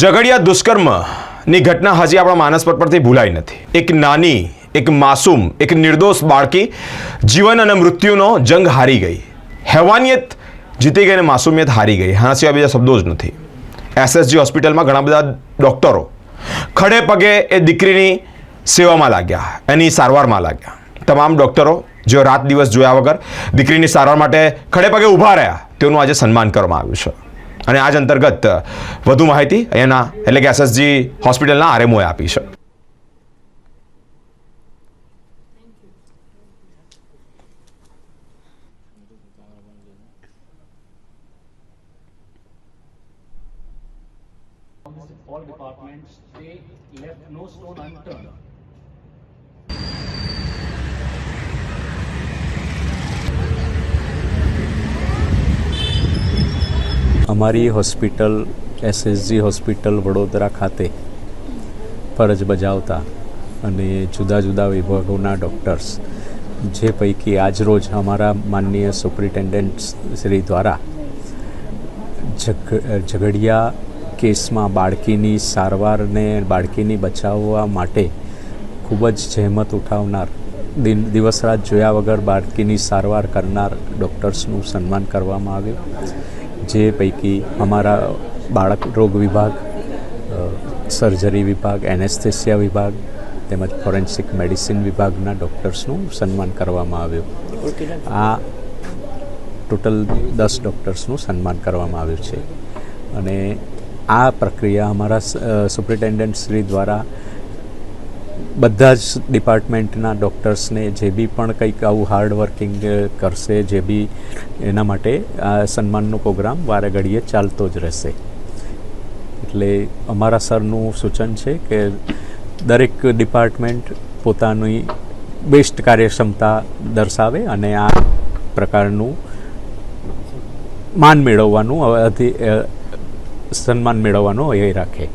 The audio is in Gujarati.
ઝઘડિયા દુષ્કર્મની ઘટના હજી આપણા માનસ પટ પરથી ભૂલાઈ નથી. એક નાની, એક માસૂમ, એક નિર્દોષ બાળકી જીવન અને મૃત્યુનો જંગ હારી ગઈ. હેવાનિયત જીતી ગઈ અને માસૂમિયત હારી ગઈ. હા સિવાય બીજા શબ્દો જ નથી. એસએસજી હોસ્પિટલમાં ઘણા બધા ડૉક્ટરો ખડે પગે એ દીકરીની સેવામાં લાગ્યા, એની સારવારમાં લાગ્યા. તમામ ડૉક્ટરો જેઓ રાત દિવસ જોયા વગર દીકરીની સારવાર માટે ખડે પગે ઊભા રહ્યા, તેઓનું આજે સન્માન કરવામાં આવ્યું છે. અને આજ અંતર્ગત વધુ માહિતી અહીંયાના એટલે કે એસએસજી હોસ્પિટલના આરએમઓએ આપી છે all departments, they left no stone unturned. અમારી હોસ્પિટલ એસએસજી હોસ્પિટલ વડોદરા ખાતે ફરજ બજાવતા અને જુદા જુદા વિભાગોના ડૉક્ટર્સ જે પૈકી આજરોજ અમારા માનનીય સુપ્રિન્ટેન્ડન્ટ શ્રી દ્વારા ઝઘડિયા કેસમાં બાળકીની સારવારને બાળકીની બચાવવા માટે ખૂબ જ જહેમત ઉઠાવનાર, દિન, દિવસ રાત જોયા વગર બાળકીની સારવાર કરનાર ડૉક્ટર્સનું સન્માન કરવામાં આવ્યું. જે પૈકી અમારા બાળક રોગ વિભાગ સર્જરી વિભાગ એનેસ્થેસિયા વિભાગ, તેમજ ફોરેન્સિક મેડિસિન વિભાગના ડૉક્ટર્સનું સન્માન કરવામાં આવ્યું. આ ટોટલ દસ ડૉક્ટર્સનું સન્માન કરવામાં આવ્યું છે. અને આ પ્રક્રિયા અમારા સુપ્રિન્ટેન્ડન્ટ શ્રી દ્વારા બધા જ ડિપાર્ટમેન્ટના ડૉક્ટર્સને જે બી પણ કંઈક આવું હાર્ડ વર્કિંગ કરશે, જે બી એના માટે આ સન્માનનો પ્રોગ્રામ વારે ઘડીએ ચાલતો જ રહેશે. એટલે અમારા સરનું સૂચન છે કે દરેક ડિપાર્ટમેન્ટ પોતાની બેસ્ટ કાર્યક્ષમતા દર્શાવે અને આ પ્રકારનું માન મેળવવાનું સન્માન મેળવવાનો એ રાખે.